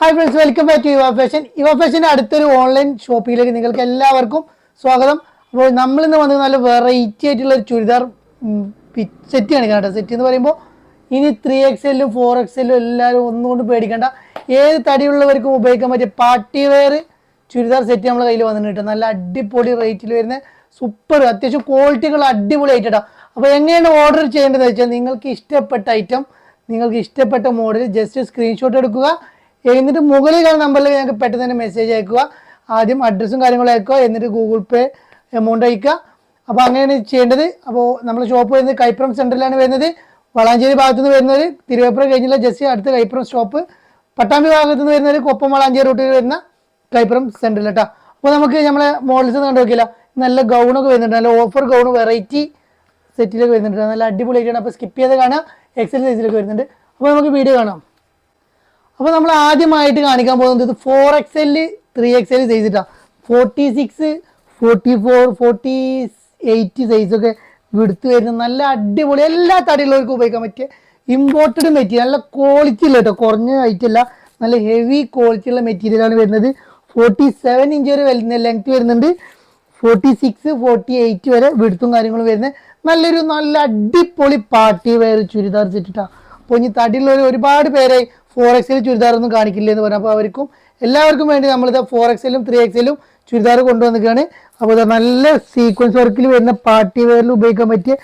Hi friends welcome back to Yuva fashion Yuva ഫാഷന്റെ അടുത്തൊരു online ഷോപ്പിലേക്ക് നിങ്ങൾക്ക് എല്ലാവർക്കും സ്വാഗതം. അപ്പോൾ നമ്മളിന്ന് വന്നത് നല്ല വെറൈറ്റി ആയിട്ടുള്ള ഒരു ചുരിദാർ സെറ്റ് കാണിക്കണം കേട്ടോ സെറ്റ് എന്ന് പറയുമ്പോൾ ഇനി ത്രീ എക്സലും ഫോർ എക്സലും എല്ലും എല്ലാവരും ഒന്നുകൊണ്ട് പേടിക്കേണ്ട. ഏത് തടിയുള്ളവർക്കും ഉപയോഗിക്കാൻ പറ്റിയ പാർട്ടി വെയർ ചുരിദാർ സെറ്റ് നമ്മുടെ കയ്യിൽ വന്നിട്ടുണ്ട് നല്ല അടിപൊളി റേറ്റിൽ വരുന്ന സൂപ്പർ അത്യാവശ്യം ക്വാളിറ്റികൾ അടിപൊളി ആയിട്ടാ അപ്പോൾ എങ്ങനെയാണ് ഓർഡർ ചെയ്യേണ്ടതെന്ന് വെച്ചാൽ നിങ്ങൾക്ക് ഇഷ്ടപ്പെട്ട ഐറ്റം നിങ്ങൾക്ക് ഇഷ്ടപ്പെട്ട മോഡൽ ജസ്റ്റ് സ്ക്രീൻഷോട്ട് എടുക്കുക. എന്നിട്ട് മുകളിൽ കാണുന്ന നമ്പറിൽ ഞങ്ങൾക്ക് പെട്ടെന്ന് തന്നെ മെസ്സേജ് അയക്കുക. ആദ്യം അഡ്രസ്സും കാര്യങ്ങളും അയക്കുക. എന്നിട്ട് ഗൂഗിൾ പേ എമൗണ്ട് അയക്കുക. അപ്പോൾ അങ്ങനെയാണ് ചെയ്യേണ്ടത്. അപ്പോൾ നമ്മൾ ഷോപ്പ് വരുന്നത് കൈപ്പുറം സെന്ററിലാണ് വരുന്നത്. വളാഞ്ചേരി ഭാഗത്തു നിന്ന് വരുന്നത് തിരുവേപ്പുറം കഴിഞ്ഞുള്ള ജസ്റ്റ് അടുത്ത കൈപ്പുറം സ്റ്റോപ്പ് പട്ടാമ്പി ഭാഗത്തു നിന്ന് വരുന്നത് കൊപ്പം വളാഞ്ചേരി റൂട്ടിൽ വരുന്ന കൈപ്പുറം സെന്ററിൽ കേട്ടോ അപ്പോൾ നമുക്ക് നമ്മളെ മോഡൽസ് കണ്ടു നോക്കില്ല നല്ല ഗൗണൊക്കെ വരുന്നുണ്ട്. നല്ല ഓഫർ ഗൗൺ വെറൈറ്റി സെറ്റിലൊക്കെ വരുന്നുണ്ട്. നല്ല അടിപൊളിയായിട്ടാണ്. അപ്പോൾ സ്കിപ്പ് ചെയ്ത് കാണാം എക്സൽ സൈസിലൊക്കെ വരുന്നുണ്ട്. അപ്പോൾ നമുക്ക് വീഡിയോ കാണാം. അപ്പോൾ നമ്മൾ ആദ്യമായിട്ട് കാണിക്കാൻ പോകുന്നത് ഇത് four X L three X L size ഇട്ടാ. Forty six forty four forty eight സൈസൊക്കെ വിടുത്ത് വരുന്ന നല്ല അടിപൊളി എല്ലാ തടിയുള്ളവർക്കും ഉപയോഗിക്കാൻ പറ്റിയ ഇമ്പോർട്ടഡ് മെറ്റീരിയൽ നല്ല ക്വാളിറ്റി ഉള്ള കേട്ടോ കുറഞ്ഞ ഐറ്റം അല്ല നല്ല ഹെവി ക്വാളിറ്റി ഉള്ള മെറ്റീരിയലാണ് വരുന്നത്. ഫോർട്ടി സെവൻ ഇഞ്ച് വരെ വരുന്ന ലെങ്ത് വരുന്നുണ്ട്. ഫോർട്ടി സിക്സ് ഫോർട്ടി എയ്റ്റ് വരെ വിടുത്തും കാര്യങ്ങളും വരുന്നത്. നല്ലൊരു നല്ല അടിപൊളി പാർട്ടി വെയർ ചുരിദാർ സെറ്റിട്ടാണ് അപ്പോൾ ഇനി തടിയിലുള്ള ഒരുപാട് പേരെ ഫോർ എക്സിൽ ചുരിദാറൊന്നും കാണിക്കില്ല എന്ന് പറഞ്ഞാൽ അപ്പോൾ അവർക്കും എല്ലാവർക്കും വേണ്ടി നമ്മളിത് ഫോർ എക്സിലും ത്രീ എക്സിലും ചുരിദാർ കൊണ്ടുവന്നിരിക്കുകയാണ്. അപ്പോൾ ഇത് നല്ല സീക്വൻസ് വർക്കിൽ വരുന്ന പാർട്ടി വെയറിൽ ഉപയോഗിക്കാൻ പറ്റിയ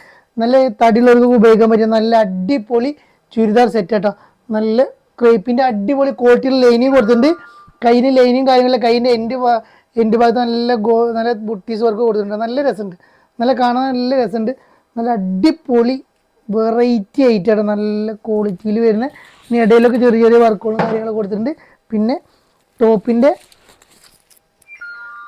നല്ല തടിയുള്ളവർക്ക് ഉപയോഗിക്കാൻ പറ്റിയ നല്ല അടിപൊളി ചുരിദാർ സെറ്റ് കേട്ടോ നല്ല ക്രേപ്പിന്റെ അടിപൊളി ക്വാളിറ്റിയിൽ ലൈനിങ് കൊടുത്തിട്ടുണ്ട്. കയ്യിന് ലൈനിങ് കാര്യങ്ങളിൽ കയ്യിന്റെ എന്റെ എന്റെ ഭാഗത്ത് നല്ല ഗോ നല്ല ബുട്ടീസ് വർക്ക് കൊടുത്തിട്ടുണ്ട്. നല്ല രസമുണ്ട്. നല്ല കാണാൻ നല്ല രസമുണ്ട്. നല്ല അടിപൊളി വെറൈറ്റി ആയിട്ടാണ് നല്ല ക്വാളിറ്റിയിൽ വരുന്ന ഇനി ഇടയിലൊക്കെ ചെറിയ ചെറിയ വർക്കുകളും കാര്യങ്ങളൊക്കെ കൊടുത്തിട്ടുണ്ട്. പിന്നെ ടോപ്പിന്റെ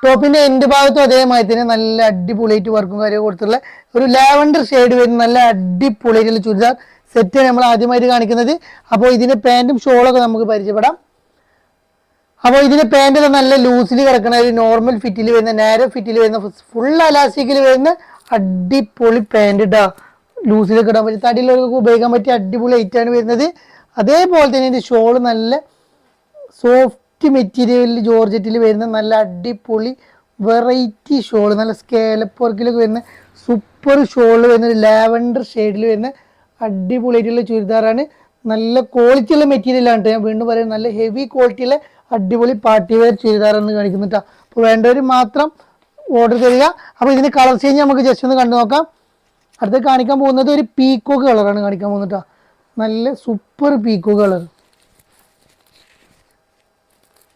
ടോപ്പിന്റെ എൻഡ് ഭാഗത്തും അതേമാതിരി തന്നെ നല്ല അടിപൊളിയായിട്ട് വർക്കും കാര്യവും കൊടുത്തിട്ടുള്ള ഒരു ലാവൻഡർ ഷെയ്ഡ് വരുന്ന നല്ല അടിപൊളിയായിട്ടുള്ള ചുരിദാർ സെറ്റാണ് നമ്മൾ ആദ്യമായിട്ട് കാണിക്കുന്നത്. അപ്പോൾ ഇതിന്റെ പാന്റും ഷോളൊക്കെ നമുക്ക് പരിചയപ്പെടാം. അപ്പോൾ ഇതിന്റെ പാന്റൊക്കെ നല്ല ലൂസിൽ കിടക്കുന്ന ഒരു നോർമൽ ഫിറ്റിൽ വരുന്ന നാരോ ഫിറ്റിൽ വരുന്ന ഫുൾ അലാസ്റ്റിക്കിൽ വരുന്ന അടിപൊളി പാന്റ് ഇട്ടാ ലൂസിൽ ഇടാൻ പറ്റും തടിയിലൊക്കെ ഉപയോഗിക്കാൻ പറ്റിയ അടിപൊളി ഐറ്റാണ് വരുന്നത്. അതേപോലെ തന്നെ ഇതിന്റെ ഷോൾ നല്ല സോഫ്റ്റ് മെറ്റീരിയലിൽ ജോർജറ്റിൽ വരുന്ന നല്ല അടിപൊളി വെറൈറ്റി ഷോൾ നല്ല സ്കേലപ്പ് വർക്കിലൊക്കെ വരുന്ന സൂപ്പർ ഷോൾ വരുന്ന ഒരു ലാവൻഡർ ഷെയ്ഡിൽ വരുന്ന അടിപൊളിയായിട്ടുള്ള ചുരിദാറാണ്. നല്ല ക്വാളിറ്റിയുള്ള മെറ്റീരിയലാണ് ഞാൻ വീണ്ടും പറയുന്നത് നല്ല ഹെവി ക്വാളിറ്റിയുള്ള അടിപൊളി പാർട്ടി വെയർ ചുരിദാറാണ് കാണിക്കുന്നുട്ടോ അപ്പോൾ വേണ്ടവർ മാത്രം ഓർഡർ തരിക. അപ്പോൾ ഇതിന് കളർ ചേഞ്ച് നമുക്ക് ജസ്റ്റ് ഒന്ന് കണ്ടു നോക്കാം അടുത്ത് കാണിക്കാൻ പോകുന്നത് ഒരു പീക്കോ കളറാണ് കാണിക്കാൻ പോകുന്നത്. നല്ല സൂപ്പർ പീക്കോ കളർ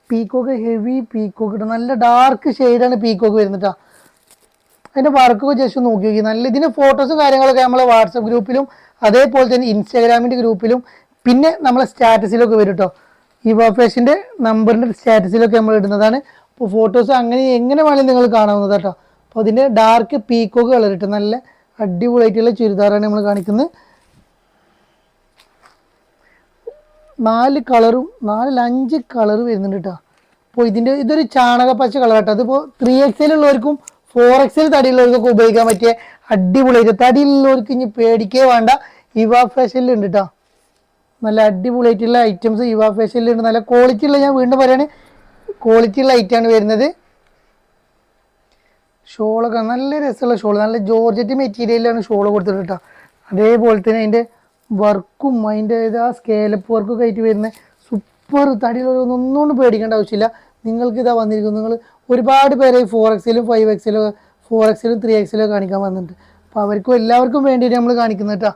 പീക്കോക്ക് ഹെവി പീക്കോക്ക് ഇട്ട നല്ല ഡാർക്ക് ഷെയ്ഡാണ് പീക്കോക്ക് വരുന്നത് ട്ടോ. അതിന്റെ വർക്കൊക്കെ ജസ്റ്റ് നോക്കി നോക്കി. നല്ല ഇതിന്റെ ഫോട്ടോസും കാര്യങ്ങളൊക്കെ നമ്മളെ വാട്സപ്പ് ഗ്രൂപ്പിലും അതേപോലെ തന്നെ ഇൻസ്റ്റാഗ്രാമിന്റെ ഗ്രൂപ്പിലും പിന്നെ നമ്മളെ സ്റ്റാറ്റസിലൊക്കെ വരും കേട്ടോ ഈ ഫാഷന്റെ നമ്പറിന്റെ സ്റ്റാറ്റസിലൊക്കെ നമ്മൾ ഇടുന്നതാണ്. അപ്പോൾ ഫോട്ടോസ് അങ്ങനെ എങ്ങനെ വേണമെങ്കിലും നിങ്ങൾ കാണാവുന്നത് കേട്ടോ അപ്പോൾ അതിന്റെ ഡാർക്ക് പീക്കോക്ക് കളർ കിട്ടും നല്ല അടിപൊളിയായിട്ടുള്ള ചുരിദാറാണ് നമ്മൾ കാണിക്കുന്നത് നാല് കളറും നാലിൽ അഞ്ച് കളർ വരുന്നുണ്ട് കേട്ടോ അപ്പോൾ ഇതിന്റെ ഇതൊരു ചാണകപ്പച്ച കളർ കേട്ടോ അതിപ്പോൾ ത്രീ എക്സൽ ഉള്ളവർക്കും ഫോർ എക്സൽ തടിയുള്ളവർക്കൊക്കെ ഉപയോഗിക്കാൻ പറ്റിയ അടിപൊളിയായിട്ട് തടിയുള്ളവർക്ക് ഇനി പേടിക്കേ വേണ്ട. ഇവ ഫാഷനിൽ ഉണ്ട് കേട്ടോ നല്ല അടിപൊളിയായിട്ടുള്ള ഐറ്റംസ് ഇവ ഫാഷനിൽ ഉണ്ട്. നല്ല ക്വാളിറ്റി ഉള്ള ഞാൻ വീണ്ടും പറയുകയാണ് ക്വാളിറ്റി ഉള്ള ഐറ്റാണ് വരുന്നത്. ഷോളൊക്കെ നല്ല രസമുള്ള ഷോൾ നല്ല ജോർജറ്റ് മെറ്റീരിയലാണ് ഷോൾ കൊടുത്തിട്ട് അതേപോലെ തന്നെ അതിന്റെ വർക്കും അതിന്റെ ആ സ്കേലപ്പ് വർക്കൊക്കെ ആയിട്ട് വരുന്ന സൂപ്പർ തടിയിലൊന്നും ഒന്നും പേടിക്കേണ്ട ആവശ്യമില്ല. നിങ്ങൾക്ക് ഇതാ വന്നിരിക്കുന്നു. നിങ്ങൾ ഒരുപാട് പേരെ ഫോർ എക്സിലും ഫൈവ് എക്സിലും ഫോർ എക്സിലും ത്രീ എക്സിലും കാണിക്കാൻ വന്നിട്ടുണ്ട്. അപ്പോൾ അവർക്കും എല്ലാവർക്കും വേണ്ടിയിട്ട് നമ്മൾ കാണിക്കുന്നത് കേട്ടോ.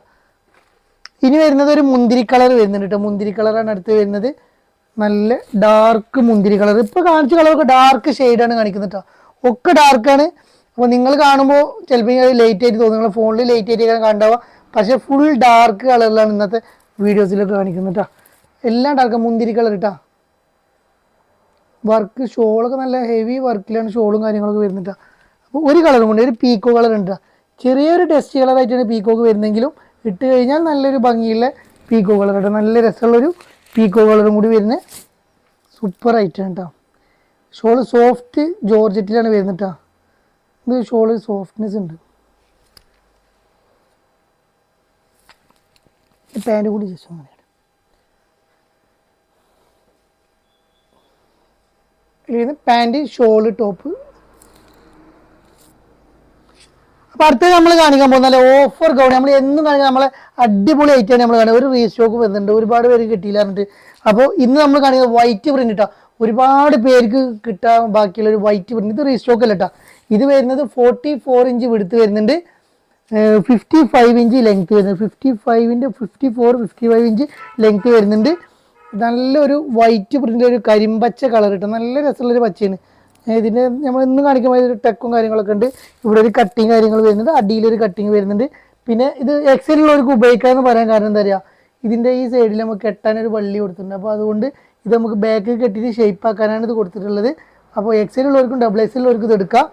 ഇനി വരുന്നത് ഒരു മുന്തിരി കളർ വരുന്നുണ്ട് കേട്ടോ. മുന്തിരി കളറാണ് അടുത്ത് വരുന്നത്. നല്ല ഡാർക്ക് മുന്തിരി കളർ. ഇപ്പോൾ കാണിച്ച കളറൊക്കെ ഡാർക്ക് ഷെയ്ഡാണ് കാണിക്കുന്നത് കേട്ടോ. ഒക്കെ ഡാർക്കാണ് അപ്പോൾ നിങ്ങൾ കാണുമ്പോൾ ചിലപ്പോൾ ലേറ്റ് ആയിട്ട് തോന്നും. നിങ്ങളുടെ ഫോണിൽ ലേറ്റ് ആയിട്ട് കണ്ടാവുക പക്ഷേ ഫുൾ ഡാർക്ക് കളറിലാണ് ഇന്നത്തെ വീഡിയോസിലൊക്കെ കാണിക്കുന്നത് കേട്ടോ എല്ലാം ഡാർക്ക് മുന്തിരി കളർ കേട്ടോ വർക്ക് ഷോളൊക്കെ നല്ല ഹെവി വർക്കിലാണ് ഷോളും കാര്യങ്ങളൊക്കെ വരുന്നത്. അപ്പോൾ ഒരു കളറും കൊണ്ട് ഒരു പീക്കോ കളർ ഉണ്ട് ചെറിയൊരു ടെസ്റ്റ് കളറായിട്ടാണ് പീക്കോക്ക് വരുന്നെങ്കിലും ഇട്ട് കഴിഞ്ഞാൽ നല്ലൊരു ഭംഗിയുള്ള പീക്കോ കളർ കേട്ടോ നല്ല രസമുള്ളൊരു പീക്കോ കളറും കൂടി വരുന്നത്. സൂപ്പർ ഐറ്റം കേട്ടോ ഷോൾ സോഫ്റ്റ് ജോർജറ്റിലാണ് വരുന്നത് കേട്ടോ ഇത് ഷോൾ സോഫ്റ്റ്നെസ് ഉണ്ട്. പാന്റ് കൂടി ജസ്റ്റ് അങ്ങനെ വരുന്നത് പാന്റ് ഷോൾ ടോപ്പ് അപ്പൊ അടുത്തത് നമ്മൾ കാണിക്കാൻ പോകുന്ന നല്ല ഓഫർ ഗൗൺ നമ്മൾ എന്നും കാണിക്കാൻ നമ്മളെ അടിപൊളി ഐറ്റമാണ് നമ്മൾ കാണുന്നത്. ഒരു റീസ്റ്റോക്ക് വരുന്നുണ്ട് ഒരുപാട് പേര് കിട്ടിയില്ല എന്നിട്ട് അപ്പോൾ ഇന്ന് നമ്മൾ കാണിക്കുന്നത് വൈറ്റ് പ്രിന്റ് ഇട്ടാ ഒരുപാട് പേർക്ക് കിട്ടാൻ ബാക്കിയുള്ള ഒരു വൈറ്റ് പ്രിന്റ് ഇത് റീസ്റ്റോക്ക് അല്ല കേട്ടോ ഇത് വരുന്നത് ഫോർട്ടി ഫോർ ഇഞ്ച് വിടുത്ത് വരുന്നുണ്ട്. ഫിഫ്റ്റി ഫൈവ് ഇഞ്ച് ലെങ്ത് വരുന്നത്. Fifty ഫൈവിന്റെ fifty four fifty five inch length വരുന്നുണ്ട്. നല്ലൊരു വൈറ്റ് പ്രിന്റ് ഒരു കരിമ്പച്ച കളർ കിട്ടും നല്ല രസമുള്ളൊരു പച്ചയാണ്. ഇതിന്റെ നമ്മൾ ഇന്ന് കാണിക്കുമ്പോൾ ഒരു ടെക്കും കാര്യങ്ങളൊക്കെ ഉണ്ട്. ഇവിടെ ഒരു കട്ടിങ് കാര്യങ്ങൾ വരുന്നുണ്ട് അടിയിലൊരു കട്ടിങ് വരുന്നുണ്ട്. പിന്നെ ഇത് എക്സലുള്ളവർക്ക് ഉപയോഗിക്കാമെന്ന് പറയാൻ കാരണം എന്താ പറയുക ഇതിന്റെ ഈ സൈഡിൽ നമുക്ക് കെട്ടാനൊരു വള്ളി കൊടുത്തിട്ടുണ്ട്. അപ്പോൾ അതുകൊണ്ട് ഇത് നമുക്ക് ബാക്ക് കെട്ടിയിട്ട് ഷേപ്പ് ആക്കാനാണ് ഇത് കൊടുത്തിട്ടുള്ളത്. അപ്പോൾ എക്സ് ഉള്ളവർക്കും ഡബിൾ എക്സ് ഉള്ളവർക്കും ഇത് എടുക്കാം.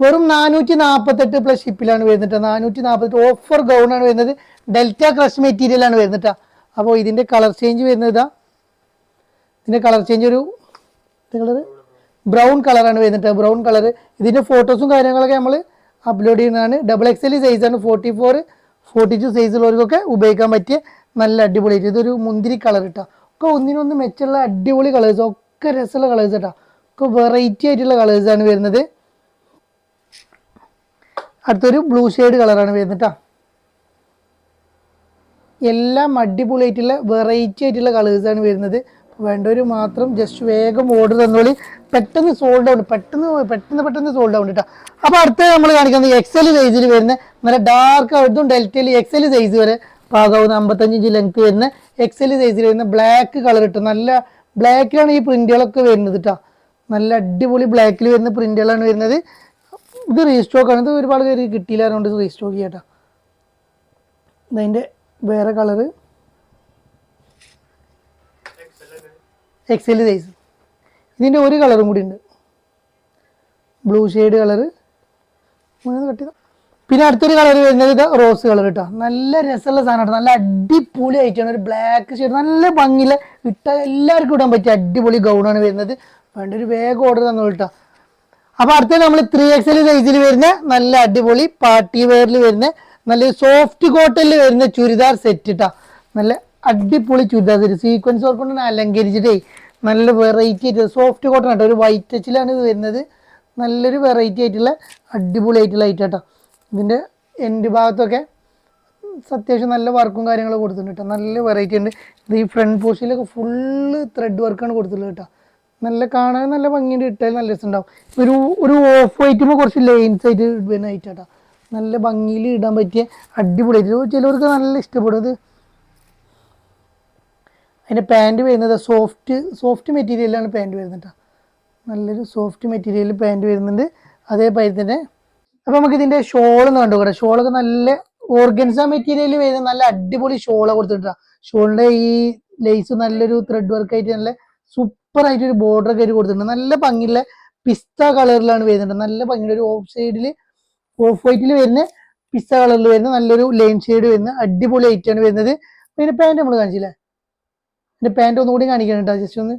വെറും നാനൂറ്റി നാൽപ്പത്തെട്ട് പ്ലസ് ഷിപ്പിലാണ് വരുന്നത് നാനൂറ്റി നാൽപ്പത്തെട്ട് ഓഫർ ഗൗണാണ് വരുന്നത്. ഡെൽറ്റ ക്രഷ് മെറ്റീരിയലാണ് വരുന്നത് അപ്പോൾ ഇതിന്റെ കളർ ചേഞ്ച് വരുന്നത് ഇതാ. ഇതിന്റെ കളർ ചേഞ്ച് ഒരു കളർ ബ്രൗൺ കളറാണ് വരുന്നത് ബ്രൗൺ കളർ ഇതിന്റെ ഫോട്ടോസും കാര്യങ്ങളൊക്കെ നമ്മൾ അപ്ലോഡ് ചെയ്യുന്നതാണ്. ഡബിൾ എക്സ് എൽ സൈസാണ് ഫോർട്ടി ഫോർ ഫോർട്ടി ടു സൈസുള്ളവർക്കൊക്കെ ഉപയോഗിക്കാൻ പറ്റിയ നല്ല അടിപൊളിയായിട്ട്. ഇതൊരു മുന്തിരി കളർ ഇട്ടാ ഒക്കെ ഒന്നിനൊന്ന് മെച്ചുള്ള അടിപൊളി കളേഴ്സ് ഒക്കെ രസമുള്ള കളേഴ്സ് കേട്ടോ ഒക്കെ വെറൈറ്റി ആയിട്ടുള്ള കളേഴ്സ് ആണ് വരുന്നത്. അടുത്തൊരു ബ്ലൂ ഷെയ്ഡ് കളറാണ് വരുന്നത് ട്ടാ. എല്ലാം അടിപൊളിയായിട്ടുള്ള വെറൈറ്റി ആയിട്ടുള്ള കളേഴ്സ് ആണ് വരുന്നത്. വേണ്ടവർ മാത്രം ജസ്റ്റ് വേഗം ഓർഡർ തന്നോളി. പെട്ടെന്ന് സോൾഡ് ഔട്ട് പെട്ടെന്ന് പെട്ടെന്ന് പെട്ടെന്ന് സോൾഡ് ഔട്ട് കേട്ടോ അപ്പോൾ അടുത്ത നമ്മൾ കാണിക്കുന്നത് എക്സൽ സൈസിൽ വരുന്ന നല്ല ഡാർക്ക് ആയിട്ടും ഡെൽറ്റയിൽ എക്സൽ സൈസ് വരെ പാകാവുന്ന അമ്പത്തഞ്ച് ഇഞ്ച് ലെങ്ത് വരുന്ന എക്സൽ സൈസിൽ വരുന്ന ബ്ലാക്ക് കളർ ഇട്ട് നല്ല ബ്ലാക്കിലാണ് ഈ പ്രിന്റുകളൊക്കെ വരുന്നത് കേട്ടോ നല്ല അടിപൊളി ബ്ലാക്കിൽ വരുന്ന പ്രിന്റുകളാണ് വരുന്നത്. ഇത് റീസ്റ്റോക്ക് ആണ്. ഇത് ഒരുപാട് പേര് കിട്ടിയില്ല അതുകൊണ്ട് റീസ്റ്റോക്ക് ചെയ്യാട്ടോ ഇതിന്റെ വേറെ കളറ് എക്സൽ സൈസ് ഇതിന്റെ ഒരു കളറും കൂടി ഉണ്ട്. ബ്ലൂ ഷെയ്ഡ് കളറ് കട്ടി പിന്നെ അടുത്തൊരു കളർ വരുന്നത് ഇത് റോസ് കളർ കേട്ടോ നല്ല രസമുള്ള സാധനമാണ് നല്ല അടിപൊളി ആയിട്ടാണ് ഒരു ബ്ലാക്ക് ഷെയ്ഡ് നല്ല ഭംഗിയില്ല ഇട്ട എല്ലാവർക്കും ഇടാൻ പറ്റിയ അടിപൊളി ഗൗണാണ് വരുന്നത്. വേണ്ട ഒരു വേഗം ഓർഡർ തന്നു കേട്ടോ അപ്പോൾ അടുത്ത നമ്മൾ ത്രീ എക്സ് എൽ സൈസിൽ വരുന്ന നല്ല അടിപൊളി പാർട്ടി വെയറിൽ വരുന്ന നല്ല സോഫ്റ്റ് കോട്ടണിൽ വരുന്ന ചുരിദാർ സെറ്റ് ഇട്ടാ നല്ല അടിപൊളി ചുരിദാർ സെറ്റ് സീക്വൻസ് ഓർക്കൊണ്ട് കൊണ്ട് അലങ്കരിച്ചിട്ടേ നല്ല വെറൈറ്റി ആയിട്ട് സോഫ്റ്റ് കോട്ടൺ ആട്ടോ ഒരു വൈറ്റ് ടച്ചിലാണ് ഇത് വരുന്നത്. നല്ലൊരു വെറൈറ്റി ആയിട്ടുള്ള അടിപൊളി ആയിട്ടുള്ള ഐറ്റം ഇതിന്റെ എൻഡ് ഭാഗത്തൊക്കെ അത്യാവശ്യം നല്ല വർക്കും കാര്യങ്ങളും കൊടുത്തിട്ടുണ്ട് കേട്ടോ നല്ല വെറൈറ്റി ഉണ്ട്. ഇത് ഈ ഫ്രണ്ട് പോസ്റ്റിലൊക്കെ ഫുള്ള് ത്രെഡ് വർക്കാണ് കൊടുത്തിട്ടുള്ളത് കേട്ടോ നല്ല കാണാൻ നല്ല ഭംഗിയുണ്ട് ഇട്ടാൽ നല്ല രസമുണ്ടാവും ഒരു ഒരു ഓഫ് വൈറ്റുമ്പോൾ കുറച്ച് ലൈൻസ് ആയിട്ട് ഇടുന്ന കേട്ടോ നല്ല ഭംഗിയിൽ ഇടാൻ പറ്റിയ അടിപൊളിയായിട്ട് ചിലവർക്ക് നല്ല ഇഷ്ടപ്പെടുന്നത് അതിന്റെ പാന്റ് വരുന്നത് സോഫ്റ്റ് സോഫ്റ്റ് മെറ്റീരിയലാണ് പാന്റ് വരുന്നത് കേട്ടോ നല്ലൊരു സോഫ്റ്റ് മെറ്റീരിയൽ പാന്റ് വരുന്നുണ്ട്. അതേപോലെ തന്നെ അപ്പോൾ നമുക്ക് ഇതിന്റെ ഒന്ന് കണ്ടുകൂടെ ഷോളൊക്കെ നല്ല ഓർഗൻസ മെറ്റീരിയൽ വരുന്ന നല്ല അടിപൊളി ഷോളാണ് കൊടുത്തിട്ടാ ഷോളിന്റെ ഈ ലേസ് നല്ലൊരു ത്രെഡ് വർക്ക് ആയിട്ട് നല്ല സൂപ്പർ ആയിട്ട് ഒരു ബോർഡർ ആയിട്ട് കൊടുത്തിട്ടുണ്ട്. നല്ല ഭംഗിയുള്ള പിസ്ത കളറിലാണ് വരുന്നത് നല്ല ഭംഗിയുടെ ഒരു ഓഫ് സൈഡിൽ ഓഫ് വൈറ്റിൽ വരുന്ന പിസ്ത കളറിൽ വരുന്ന നല്ലൊരു ലൈൻ ഷെയ്ഡ് വരുന്ന അടിപൊളി ആയിട്ടാണ് വരുന്നത്. പിന്നെ പാന്റ് നമ്മൾ കാണിച്ചില്ലേ? അതിന്റെ പാന്റ് ഒന്നുകൂടി കാണിക്കണം കേട്ടോ ജസ്റ്റ് ഒന്ന്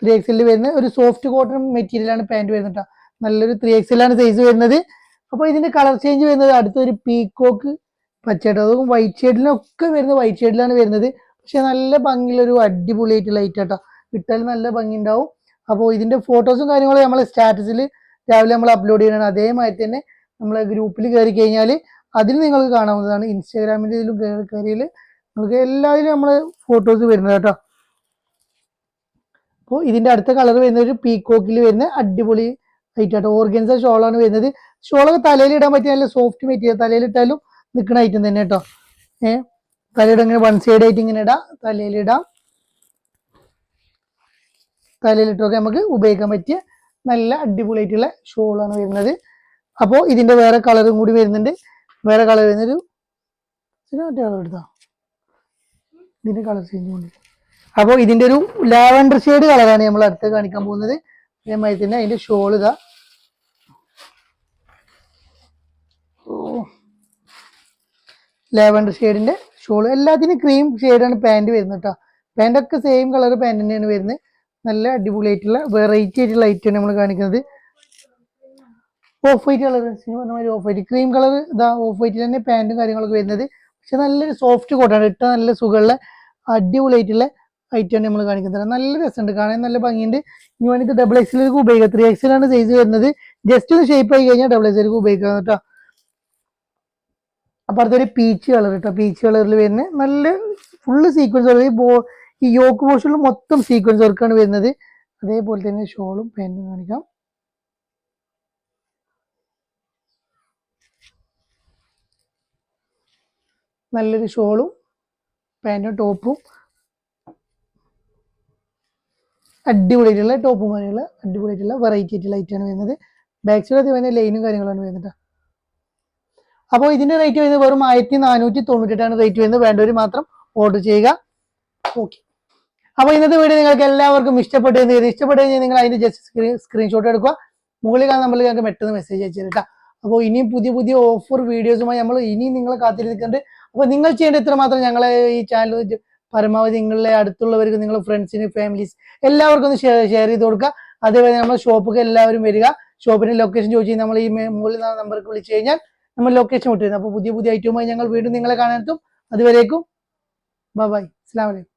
ത്രീ എക്സലിൽ വരുന്ന ഒരു സോഫ്റ്റ് കോട്ടൺ മെറ്റീരിയലാണ് പാന്റ് വരുന്നത് നല്ലൊരു ത്രീ എക്സലാണ് സൈസ് വരുന്നത്. അപ്പോൾ ഇതിന്റെ കളർ ചേഞ്ച് വരുന്നത് അടുത്തൊരു പീക്കോക്ക് പച്ചേട്ട് അതും വൈറ്റ് ഷെയ്ഡിലൊക്കെ വരുന്നത് വൈറ്റ് ഷെയ്ഡിലാണ് വരുന്നത്. പക്ഷെ നല്ല ഭംഗിയുള്ളൊരു അടിപൊളിയായിട്ട് ലൈറ്റ് ആട്ടോ. ഇട്ടാൽ നല്ല ഭംഗി ഉണ്ടാവും അപ്പോൾ ഇതിന്റെ ഫോട്ടോസും കാര്യങ്ങളും നമ്മൾ സ്റ്റാറ്റസിൽ രാവിലെ നമ്മൾ അപ്ലോഡ് ചെയ്യണം അതേമാതിരി തന്നെ നമ്മൾ ഗ്രൂപ്പിൽ കയറി കഴിഞ്ഞാൽ അതിൽ നിങ്ങൾക്ക് കാണാവുന്നതാണ്. ഇൻസ്റ്റാഗ്രാമിന്റെ ഇതിലും കയറി കയറിയാൽ നിങ്ങൾക്ക് എല്ലാത്തിലും നമ്മൾ ഫോട്ടോസ് വരുന്നത് കേട്ടോ. അപ്പോൾ ഇതിന്റെ അടുത്ത കളർ വരുന്ന ഒരു പീക്കോക്കിൽ വരുന്ന അടിപൊളി ഐറ്റം ആയിട്ട്. ഓർഗൻസ ഷോളാണ് വരുന്നത്. ഷോളൊക്കെ തലയിൽ ഇടാൻ പറ്റിയ നല്ല സോഫ്റ്റ് മെറ്റീരിയൽ തലയിൽ ഇട്ടാലും നിൽക്കുന്ന ഐറ്റം തന്നെ കേട്ടോ. ഏ? തലയുടെ ഇങ്ങനെ വൺ സൈഡ് ആയിട്ട് ഇങ്ങനെ ഇടാം. തലയിൽ ഇടാം തലയിലിട്ടൊക്കെ നമുക്ക് ഉപയോഗിക്കാൻ പറ്റിയ നല്ല അടിപൊളിയായിട്ടുള്ള ഷോളാണ് വരുന്നത്. അപ്പോൾ ഇതിന്റെ വേറെ കളറും കൂടി വരുന്നുണ്ട്. വേറെ കളർ വരുന്നൊരു മറ്റേ കളർ എടുത്താ? ഇതിന്റെ കളർ ചേഞ്ച് കൊണ്ട് അപ്പോൾ ഇതിന്റെ ഒരു ലാവൻഡർ ഷെയ്ഡ് കളറാണ് നമ്മൾ അടുത്ത് കാണിക്കാൻ പോകുന്നത്. അതേമാതിരി തന്നെ അതിന്റെ ഷോൾ ഇതാ. ലാവൻഡർ ഷെയ്ഡിന്റെ ഷോൾ എല്ലാത്തിനും ക്രീം ഷെയ്ഡാണ് പാന്റ് വരുന്നത് കേട്ടോ പാന്റൊക്കെ സെയിം കളർ പാന്റ് തന്നെയാണ് വരുന്നത്. നല്ല അടിപൊളിയായിട്ടുള്ള വെറൈറ്റി ആയിട്ടുള്ള ഐറ്റം നമ്മൾ കാണിക്കുന്നത്. ഓഫ് വൈറ്റ് കളർ പറഞ്ഞ മാതിരി ഓഫ് വൈറ്റ് ക്രീം കളർ ഇതാ ഓഫ് വൈറ്റിൽ തന്നെ പാന്റും കാര്യങ്ങളൊക്കെ വരുന്നത്. പക്ഷെ നല്ലൊരു സോഫ്റ്റ് കോട്ടാണ് ഇട്ട നല്ല സുഖമുള്ള അടിപൊളിയായിട്ടുള്ള ഐറ്റമാണ് നമ്മൾ കാണിക്കുന്നത്. നല്ല രസമുണ്ട്. കാണാൻ നല്ല ഭംഗിയുണ്ട്. ഇനി വേണമെങ്കിൽ ഡബിൾ എക്സിലേക്ക് ഉപയോഗിക്കാം ത്രീ എക്സിലാണ് സൈസ് വരുന്നത്. ജസ്റ്റ് ഒന്ന് ഷേപ്പ് ആയി കഴിഞ്ഞാൽ ഡബിൾ എക്സിലേക്ക് ഉപയോഗിക്കാം കേട്ടോ അപ്പൊ അടുത്തൊരു പീച്ച് കളർ കേട്ടോ പീച്ച് കളറിൽ വരുന്ന നല്ല ഫുള്ള് സീക്വൻസ് വർക്ക് ഈ ബോ ഈ യോക്ക് പോഷനിൽ മൊത്തം സീക്വൻസ് വർക്കാണ് വരുന്നത്. അതേപോലെ തന്നെ ഷോളും പെന്നും കാണിക്കാം. നല്ലൊരു ഷോളും പാന്റും ടോപ്പും അടിപൊളിയായിട്ടുള്ള ടോപ്പ് മാനുള്ള അടിപൊളിയായിട്ടുള്ള വെറൈറ്റി ആയിട്ടുള്ള ആണ് വരുന്നത്. ബാക്ക് സൈഡ് അതേപോലെ ലൈനും കാര്യങ്ങളാണ് വരുന്നത് അപ്പോൾ ഇതിന്റെ റേറ്റ് വരുന്നത് വെറും ആയിരത്തി നാനൂറ്റി തൊണ്ണൂറ്റെട്ടാണ് റേറ്റ് വരുന്നത്. വേണ്ടവർ മാത്രം ഓർഡർ ചെയ്യുക. ഓക്കെ അപ്പോൾ ഇന്നത്തെ വീഡിയോ നിങ്ങൾക്ക് എല്ലാവർക്കും ഇഷ്ടപ്പെട്ടു എന്ന്. ഇഷ്ടപ്പെട്ടു കഴിഞ്ഞാൽ നിങ്ങൾ അതിന്റെ ജസ്റ്റ് സ്ക്രീൻ സ്ക്രീൻഷോട്ട് എടുക്കുക. മുകളിൽ കാണാൻ നമ്മൾ ഞങ്ങൾക്ക് പെട്ടെന്ന് മെസ്സേജ് അയച്ചു അപ്പോൾ ഇനിയും പുതിയ പുതിയ ഓഫർ വീഡിയോസുമായി നമ്മൾ ഇനിയും നിങ്ങളെ കാത്തിരിക്കുന്നുണ്ട്. അപ്പോൾ നിങ്ങൾ ചെയ്യേണ്ട ഇത്ര മാത്രം ഞങ്ങളെ ഈ ചാനൽ പരമാവധി നിങ്ങളെ അടുത്തുള്ളവർക്ക് നിങ്ങളുടെ ഫ്രണ്ട്സിന് ഫാമിലീസ് എല്ലാവർക്കും ഒന്ന് ഷെയർ ചെയ്ത് കൊടുക്കുക. അതേപോലെ നമ്മുടെ ഷോപ്പൊക്കെ എല്ലാവരും വരിക. ഷോപ്പിന്റെ ലൊക്കേഷൻ ചോദിച്ചു നമ്മൾ ഈ മുകളിൽ നമ്പർക്ക് വിളിച്ചു കഴിഞ്ഞാൽ നമ്മൾ ലൊക്കേഷൻ വിട്ടിരുന്നു അപ്പോൾ പുതിയ പുതിയ ഐറ്റവുമായി ഞങ്ങൾ വീണ്ടും നിങ്ങളെ കാണാനെത്തും. അതുവരേക്കും. ബൈ ബൈ അസ്സാം വലൈക്കും